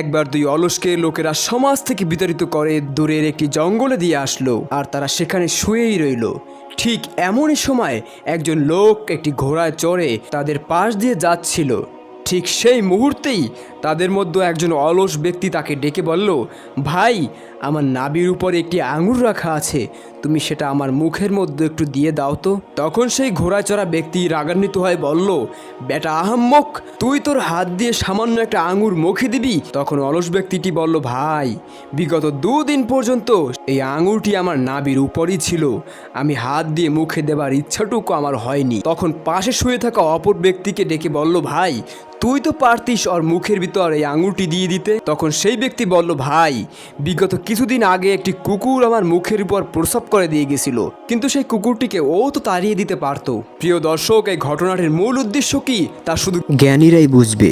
একবার দুই অলসকে লোকেরা সমাজ থেকে বিতাড়িত করে দূরের একটি জঙ্গলে দিয়ে আসলো, আর তারা সেখানে শুয়েই রইল। ঠিক এমনই সময় একজন লোক একটি ঘোড়ায় চড়ে তাদের পাশ দিয়ে যাচ্ছিল। ঠিক সেই মুহূর্তেই তাদের মধ্যে একজন অলস ব্যক্তি তাকে ডেকে বলল, ভাই, আমার নাবির উপরে একটি আঙুর রাখা আছে তুমি সেটা আমার মুখের মধ্যে একটু দিয়ে দাও তো। তখন সেই ঘোড়ায় চড়া ব্যক্তি রাগান্বিত হয়ে বলল, বেটা আহাম্মক, তুই তোর হাত দিয়ে সামান্য একটা আঙুর মুখে দিবি? তখন অলস ব্যক্তিটি বলল, ভাই, বিগত দুদিন পর্যন্ত এই আঙুরটি আমার নাবির উপরই ছিল। আমি হাত দিয়ে মুখে দেবার ইচ্ছাটুকু আমার হয়নি। তখন পাশে শুয়ে থাকা অপর ব্যক্তিকে ডেকে বলল, ভাই, তুই তো পারতিস ওর মুখের ভিতর এই আঙুরটি দিয়ে দিতে? তখন সেই ব্যক্তি বলল, ভাই, বিগত কিছুদিন আগে একটি কুকুর আমার মুখের উপর প্রসব করে দিয়ে গেছিল। কিন্তু সেই কুকুরটিকে ও তো তাড়িয়ে দিতে পারত। প্রিয় দর্শক, এই ঘটনাটির মূল উদ্দেশ্য কি তা শুধু জ্ঞানীরাই বুঝবে।